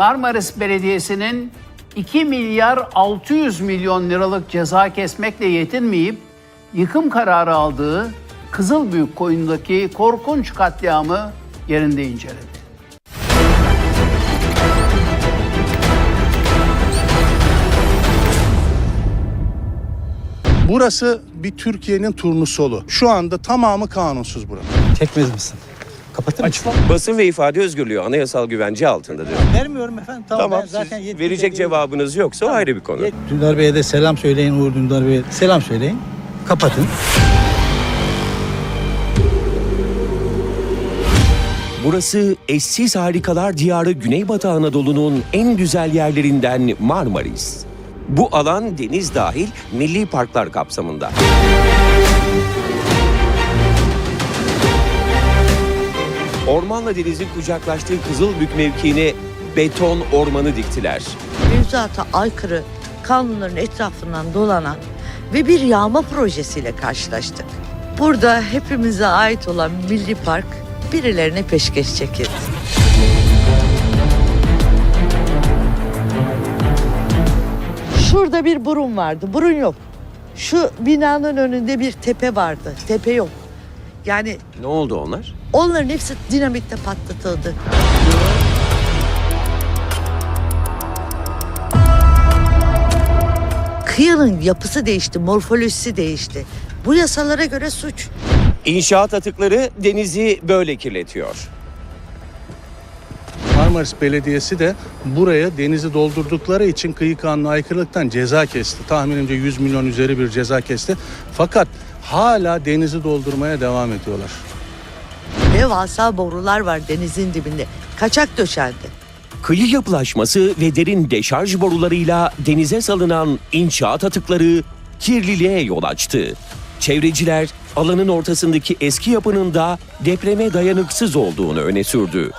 Marmaris Belediyesi'nin 2 milyar 600 milyon liralık ceza kesmekle yetinmeyip yıkım kararı aldığı Kızılbüyük koyundaki korkunç katliamı yerinde inceledi. Burası bir Türkiye'nin turnusolu. Şu anda tamamı kanunsuz burası. Çekmez misin? Kapatır mısın? Basın ve ifade özgürlüğü anayasal güvence altındadır. Vermiyorum efendim. Tamam, Tamam, ben zaten siz yetkili verecek değilim. cevabınız yoksa o ayrı bir konu. Dündar Bey'e de selam söyleyin. Uğur Dündar Bey'e selam söyleyin. Kapatın. Burası eşsiz harikalar diyarı Güneybatı Anadolu'nun en güzel yerlerinden Marmaris. Bu alan deniz dahil milli parklar kapsamında. Ormanla denizin kucaklaştığı Kızılbük mevkiine beton ormanı diktiler. mevzuata aykırı kanunların etrafından dolanan ve bir yağma projesiyle karşılaştık. Burada hepimize ait olan milli park birilerine peşkeş çekildi. Şurada bir burun vardı. Burun yok. Şu binanın önünde bir tepe vardı. Tepe yok. Yani Ne oldu onlar? onların hepsi dinamitle patlatıldı. Kıyının yapısı değişti, morfolojisi değişti. Bu yasalara göre suç. İnşaat atıkları denizi böyle kirletiyor. Marmaris Belediyesi de buraya denizi doldurdukları için kıyı kanunu aykırılıktan ceza kesti. Tahminimce 100 milyon üzeri bir ceza kesti. Fakat hala denizi doldurmaya devam ediyorlar. Devasa borular var denizin dibinde. Kaçak döşendi. Kıyı yapılaşması ve derin deşarj borularıyla denize salınan inşaat atıkları kirliliğe yol açtı. Çevreciler alanın ortasındaki eski yapının da depreme dayanıksız olduğunu öne sürdü.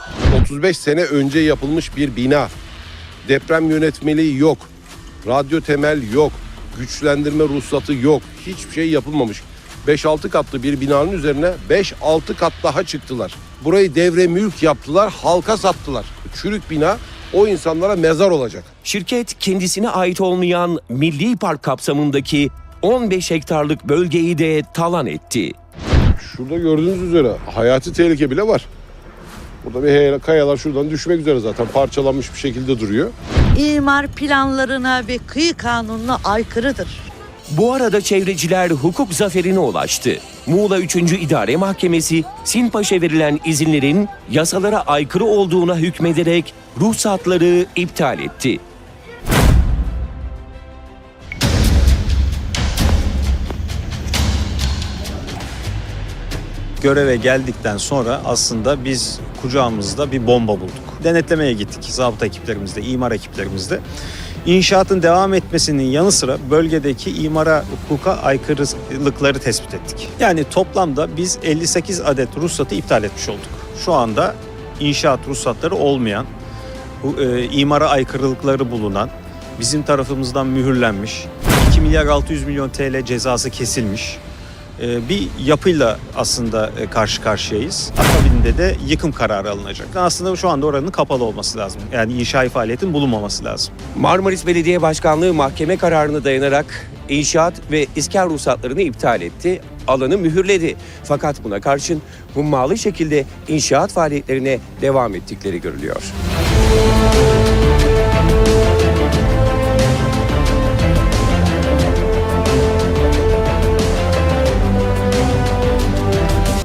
35 sene önce yapılmış bir bina. Deprem yönetmeliği yok. Radyo temel yok. Güçlendirme ruhsatı yok. Hiçbir şey yapılmamış. 5-6 katlı bir binanın üzerine 5-6 kat daha çıktılar. Burayı devre mülk yaptılar, halka sattılar. Çürük bina o insanlara mezar olacak. Şirket kendisine ait olmayan milli park kapsamındaki 15 hektarlık bölgeyi de talan etti. Şurada gördüğünüz üzere hayati tehlike bile var. Burada bir kayalar şuradan düşmek üzere zaten parçalanmış bir şekilde duruyor. İmar planlarına ve kıyı kanununa aykırıdır. Bu arada çevreciler hukuk zaferine ulaştı. Muğla 3. İdare Mahkemesi Sinpaş'a verilen izinlerin yasalara aykırı olduğuna hükmederek ruhsatları iptal etti. göreve geldikten sonra aslında biz kucağımızda bir bomba bulduk. Denetlemeye gittik zabıta ekiplerimizde, imar ekiplerimizde. İnşaatın devam etmesinin yanı sıra bölgedeki imara hukuka aykırılıkları tespit ettik. Yani toplamda biz 58 adet ruhsatı iptal etmiş olduk. Şu anda inşaat ruhsatları olmayan, e, imara aykırılıkları bulunan, bizim tarafımızdan mühürlenmiş, 2 milyar 600 milyon TL cezası kesilmiş, bir yapıyla aslında e, karşı karşıyayız. Akabinde de yıkım kararı alınacak. Aslında şu anda oranın kapalı olması lazım. Yani inşai faaliyetin bulunmaması lazım. Marmaris Belediye Başkanlığı mahkeme kararına dayanarak inşaat ve iskan ruhsatlarını iptal etti, alanı mühürledi. Fakat buna karşın hummalı şekilde inşaat faaliyetlerine devam ettikleri görülüyor.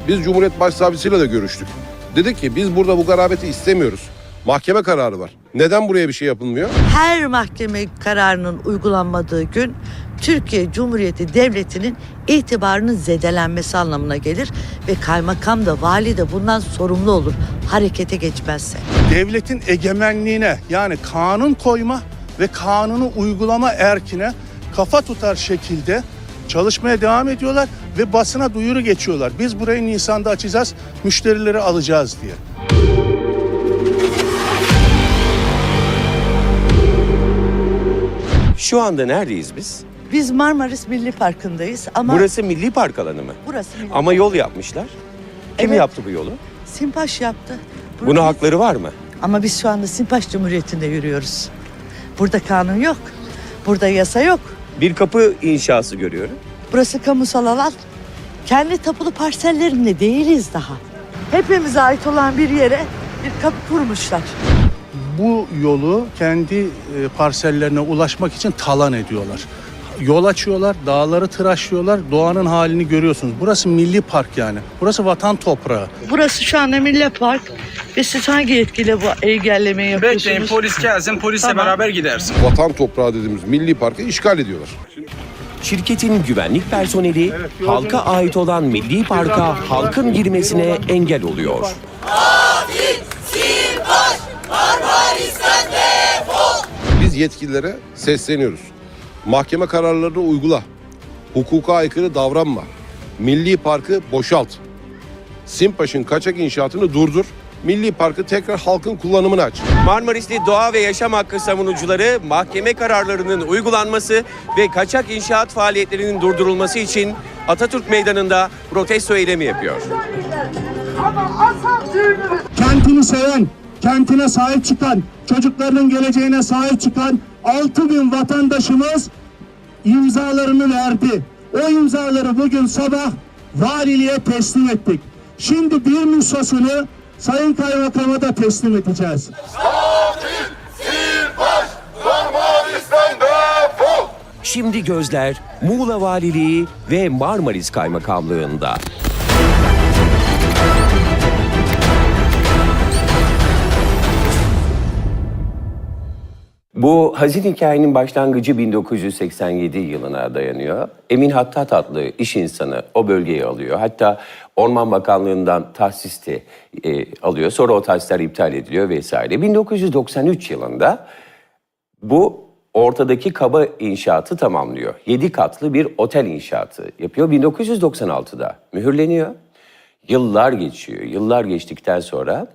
Biz Cumhuriyet Başsavcısıyla da görüştük. Dedik ki biz burada bu garabeti istemiyoruz. Mahkeme kararı var. Neden buraya bir şey yapılmıyor? Her mahkeme kararının uygulanmadığı gün Türkiye Cumhuriyeti Devleti'nin itibarının zedelenmesi anlamına gelir ve kaymakam da vali de bundan sorumlu olur harekete geçmezse. Devletin egemenliğine yani kanun koyma ve kanunu uygulama erkine kafa tutar şekilde çalışmaya devam ediyorlar ve basına duyuru geçiyorlar. Biz burayı Nisan'da açacağız, müşterileri alacağız diye. Şu anda neredeyiz biz? Biz Marmaris Milli Parkı'ndayız ama Burası milli park alanı mı? burası milli Ama yol yapmışlar. Kim Evet. yaptı bu yolu? Simpaş yaptı. Buna Biz- hakları var mı? Ama biz şu anda Simpaş Cumhuriyeti'nde yürüyoruz. Burada kanun yok. Burada yasa yok. Bir kapı inşası görüyorum. Burası kamusal alan. Kendi tapulu parsellerinde değiliz daha. Hepimize ait olan bir yere bir kapı kurmuşlar. Bu yolu kendi e, parsellerine ulaşmak için talan ediyorlar. Yol açıyorlar, dağları tıraşlıyorlar, doğanın halini görüyorsunuz. Burası milli park yani. Burası vatan toprağı. Burası şu anda Milli Park. Ve siz hangi yetkiyle bu engellemeyi yapıyorsunuz? Bekleyin polis gelsin polisle Tamam. beraber gidersin. Vatan toprağı dediğimiz milli parkı işgal ediyorlar. Şirketin güvenlik personeli halka ait olan milli parka halkın girmesine engel oluyor. Biz yetkililere sesleniyoruz. Mahkeme kararlarını uygula. Hukuka aykırı davranma. Milli parkı boşalt. Simpaş'ın kaçak inşaatını durdur. Milli parkı tekrar halkın kullanımına aç. Marmarisli doğa ve yaşam hakkı savunucuları mahkeme kararlarının uygulanması ve kaçak inşaat faaliyetlerinin durdurulması için Atatürk Meydanı'nda protesto eylemi yapıyor. Kentini seven, kentine sahip çıkan, çocuklarının geleceğine sahip çıkan 6 bin vatandaşımız imzalarını verdi. O imzaları bugün sabah valiliğe teslim ettik. Şimdi bir nüshasını Sayın Kaymakam'a da teslim edeceğiz. Şimdi gözler Muğla Valiliği ve Marmaris Kaymakamlığı'nda. Bu hazin hikayenin başlangıcı 1987 yılına dayanıyor. Emin Hattat adlı iş insanı o bölgeyi alıyor. Hatta Orman Bakanlığı'ndan tahsis de e, alıyor. Sonra o tahsisler iptal ediliyor vesaire. 1993 yılında bu ortadaki kaba inşaatı tamamlıyor. 7 katlı bir otel inşaatı yapıyor. 1996'da mühürleniyor. Yıllar geçiyor. Yıllar geçtikten sonra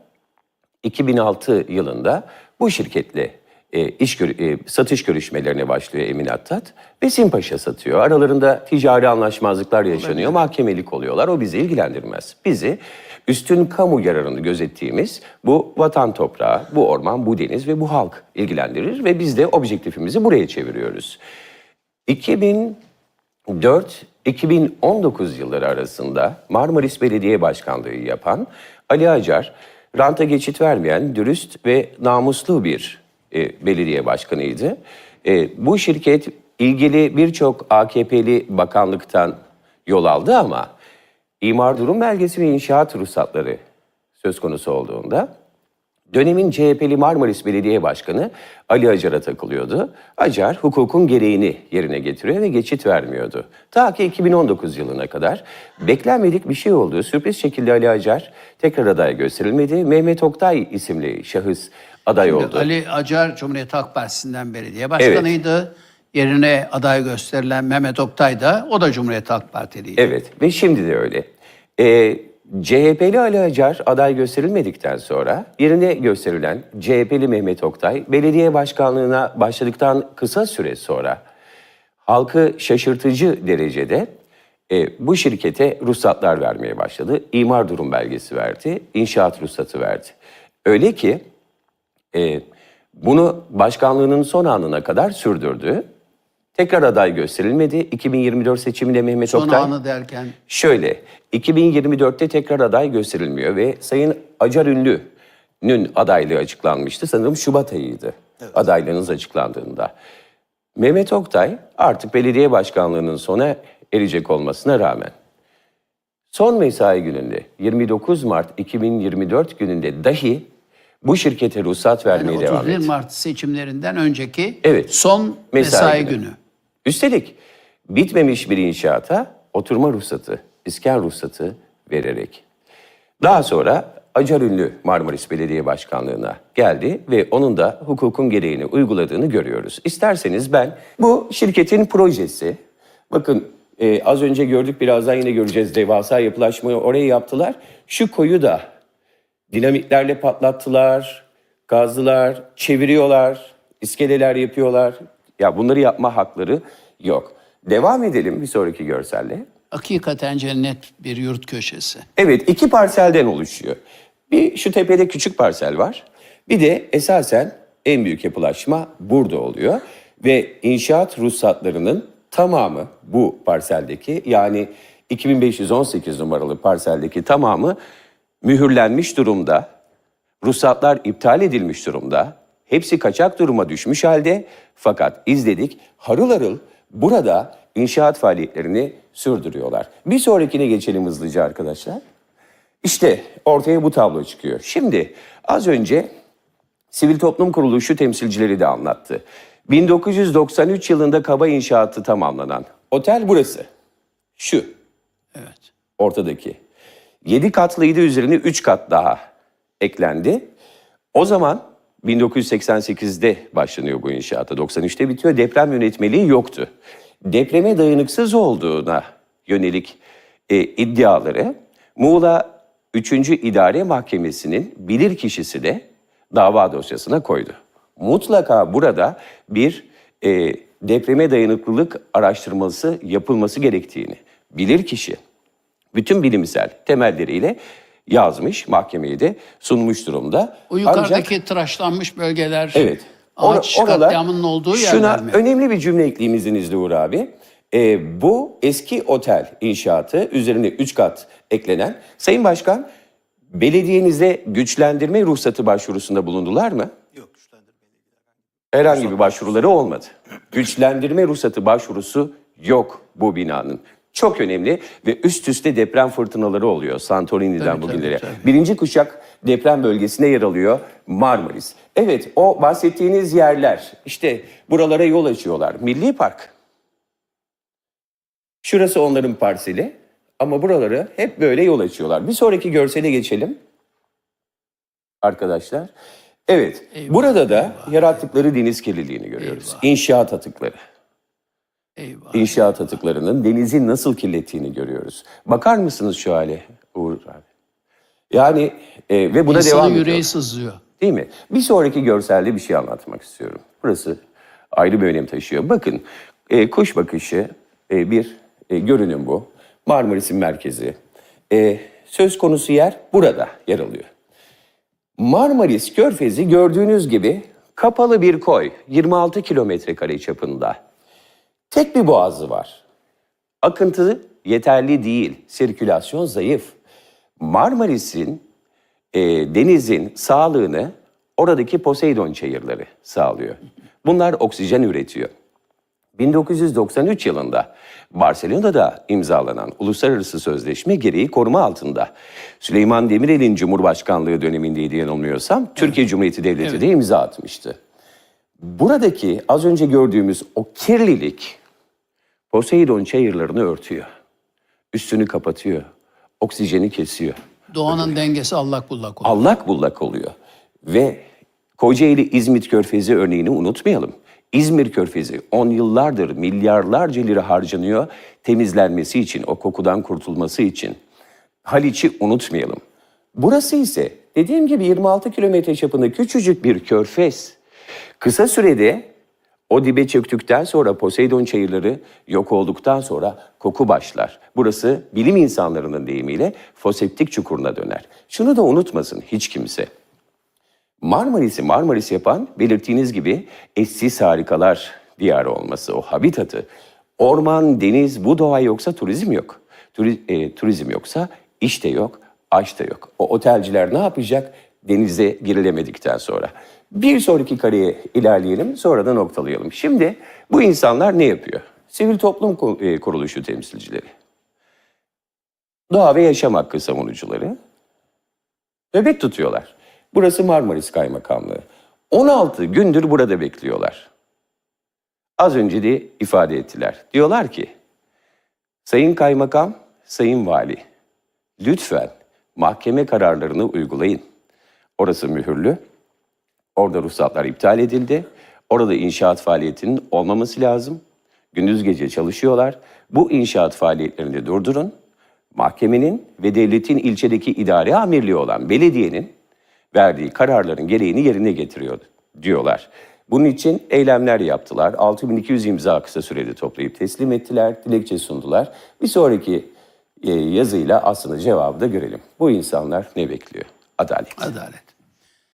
2006 yılında bu şirketle e, iş e, satış görüşmelerine başlıyor Emin Attat ve Simpaş'a satıyor. Aralarında ticari anlaşmazlıklar yaşanıyor, mahkemelik oluyorlar. O bizi ilgilendirmez. Bizi üstün kamu yararını gözettiğimiz bu vatan toprağı, bu orman, bu deniz ve bu halk ilgilendirir ve biz de objektifimizi buraya çeviriyoruz. 2004-2019 yılları arasında Marmaris Belediye Başkanlığı yapan Ali Acar, ranta geçit vermeyen dürüst ve namuslu bir e, belediye başkanıydı. E, bu şirket ilgili birçok AKP'li bakanlıktan yol aldı ama imar durum belgesi ve inşaat ruhsatları söz konusu olduğunda Dönemin CHP'li Marmaris Belediye Başkanı Ali Acar'a takılıyordu. Acar hukukun gereğini yerine getiriyor ve geçit vermiyordu. Ta ki 2019 yılına kadar beklenmedik bir şey oldu. Sürpriz şekilde Ali Acar tekrar aday gösterilmedi. Mehmet Oktay isimli şahıs aday oldu. Ali Acar Cumhuriyet Halk Partisi'nden belediye başkanıydı. Yerine aday gösterilen Mehmet Oktay da o da Cumhuriyet Halk Partiliydi. Evet ve şimdi de öyle. Ee, CHP'li Ali Acar aday gösterilmedikten sonra yerine gösterilen CHP'li Mehmet Oktay belediye başkanlığına başladıktan kısa süre sonra halkı şaşırtıcı derecede e, bu şirkete ruhsatlar vermeye başladı. İmar durum belgesi verdi, inşaat ruhsatı verdi. Öyle ki e, bunu başkanlığının son anına kadar sürdürdü. Tekrar aday gösterilmedi. 2024 seçiminde Mehmet Son Oktay... anı derken Şöyle, 2024'te tekrar aday gösterilmiyor ve Sayın Acar Ünlü'nün adaylığı açıklanmıştı. Sanırım Şubat ayıydı adaylığınız açıklandığında. Mehmet Oktay artık belediye başkanlığının sona erecek olmasına rağmen son mesai gününde 29 Mart 2024 gününde dahi bu şirkete ruhsat vermeye yani devam 31 etti. Mart seçimlerinden önceki Evet. son mesai, günü. Üstelik bitmemiş bir inşaata oturma ruhsatı, iskan ruhsatı vererek. Daha sonra Acar Ünlü Marmaris Belediye Başkanlığı'na geldi ve onun da hukukun gereğini uyguladığını görüyoruz. İsterseniz ben bu şirketin projesi, bakın e, az önce gördük birazdan yine göreceğiz devasa yapılaşmayı oraya yaptılar. Şu koyu da dinamitlerle patlattılar, gazdılar, çeviriyorlar, iskeleler yapıyorlar. Ya bunları yapma hakları yok. Devam edelim bir sonraki görselle. Hakikaten cennet bir yurt köşesi. Evet iki parselden oluşuyor. Bir şu tepede küçük parsel var. Bir de esasen en büyük yapılaşma burada oluyor. Ve inşaat ruhsatlarının tamamı bu parseldeki yani 2518 numaralı parseldeki tamamı mühürlenmiş durumda. Ruhsatlar iptal edilmiş durumda. Hepsi kaçak duruma düşmüş halde. Fakat izledik harıl harıl burada inşaat faaliyetlerini sürdürüyorlar. Bir sonrakine geçelim hızlıca arkadaşlar. İşte ortaya bu tablo çıkıyor. Şimdi az önce Sivil Toplum Kuruluşu temsilcileri de anlattı. 1993 yılında kaba inşaatı tamamlanan otel burası. Şu Evet. ortadaki. 7 katlıydı üzerine 3 kat daha eklendi. O zaman 1988'de başlanıyor bu inşaata. 93'te bitiyor. Deprem yönetmeliği yoktu. Depreme dayanıksız olduğuna yönelik e, iddiaları Muğla 3. İdare Mahkemesi'nin bilir kişisi de dava dosyasına koydu. Mutlaka burada bir e, depreme dayanıklılık araştırması yapılması gerektiğini bilir kişi bütün bilimsel temelleriyle yazmış, mahkemeye de sunmuş durumda. O yukarıdaki Ancak- tıraşlanmış bölgeler evet. ağaç or- oralar- katliamının olduğu Şuna yerler mi? önemli bir cümle ekleyeyim izninizle Uğur abi. Ee, bu eski otel inşaatı üzerine 3 kat eklenen. Sayın Başkan, belediyenize güçlendirme ruhsatı başvurusunda bulundular mı? Yok, Herhangi bir başvuruları olmadı. Güçlendirme ruhsatı başvurusu yok bu binanın. Çok önemli ve üst üste deprem fırtınaları oluyor Santorini'den Tabii, bugünlere. tabii, tabii. Birinci kuşak deprem bölgesine yer alıyor Marmaris. Evet o bahsettiğiniz yerler işte buralara yol açıyorlar. Milli Park. Şurası onların parseli ama buraları hep böyle yol açıyorlar. Bir sonraki görsele geçelim. Arkadaşlar. Evet Eyvah, burada da eyvah, yarattıkları deniz kirliliğini görüyoruz. Eyvah. İnşaat atıkları. Eyvah. İnşaat atıklarının denizi nasıl kirlettiğini görüyoruz. Bakar mısınız şu hale Uğur abi? Yani e, ve buna İnsanın devam yüreği ediyor. sızlıyor. Değil mi? Bir sonraki görselde bir şey anlatmak istiyorum. Burası ayrı bir önem taşıyor. Bakın e, kuş bakışı e, bir e, görünüm bu. Marmaris'in merkezi. E, söz konusu yer burada yer alıyor. Marmaris Körfezi gördüğünüz gibi kapalı bir koy. 26 kilometre kare çapında. Tek bir boğazı var. Akıntı yeterli değil. Sirkülasyon zayıf. Marmaris'in e, denizin sağlığını oradaki Poseidon çayırları sağlıyor. Bunlar oksijen üretiyor. 1993 yılında Barcelona'da imzalanan uluslararası sözleşme gereği koruma altında. Süleyman Demirel'in Cumhurbaşkanlığı dönemindeydi yanılmıyorsam Türkiye Cumhuriyeti Devleti de imza atmıştı. Buradaki az önce gördüğümüz o kirlilik Poseidon çayırlarını örtüyor. Üstünü kapatıyor. Oksijeni kesiyor. Doğanın dengesi allak bullak oluyor. Allak bullak oluyor. Ve Kocaeli İzmit Körfezi örneğini unutmayalım. İzmir Körfezi 10 yıllardır milyarlarca lira harcanıyor temizlenmesi için, o kokudan kurtulması için. Haliç'i unutmayalım. Burası ise dediğim gibi 26 kilometre çapında küçücük bir körfez. Kısa sürede o dibe çöktükten sonra Poseidon çayırları yok olduktan sonra koku başlar. Burası bilim insanlarının deyimiyle foseptik çukuruna döner. Şunu da unutmasın hiç kimse. Marmaris'i Marmaris yapan belirttiğiniz gibi eşsiz harikalar diyarı olması, o habitatı. Orman, deniz, bu doğa yoksa turizm yok. Turi- e, turizm yoksa iş de yok, aş da yok. O otelciler ne yapacak denize girilemedikten sonra? Bir sonraki kareye ilerleyelim, sonra da noktalayalım. Şimdi bu insanlar ne yapıyor? Sivil toplum e, kuruluşu temsilcileri. Doğa ve yaşam hakkı savunucuları. Nöbet tutuyorlar. Burası Marmaris Kaymakamlığı. 16 gündür burada bekliyorlar. Az önce de ifade ettiler. Diyorlar ki, Sayın Kaymakam, Sayın Vali, lütfen mahkeme kararlarını uygulayın. Orası mühürlü. Orada ruhsatlar iptal edildi. Orada inşaat faaliyetinin olmaması lazım. Gündüz gece çalışıyorlar. Bu inşaat faaliyetlerini durdurun. Mahkemenin ve devletin ilçedeki idare amirliği olan belediyenin verdiği kararların gereğini yerine getiriyor diyorlar. Bunun için eylemler yaptılar. 6200 imza kısa sürede toplayıp teslim ettiler, dilekçe sundular. Bir sonraki e, yazıyla aslında cevabı da görelim. Bu insanlar ne bekliyor? Adalet. Adalet.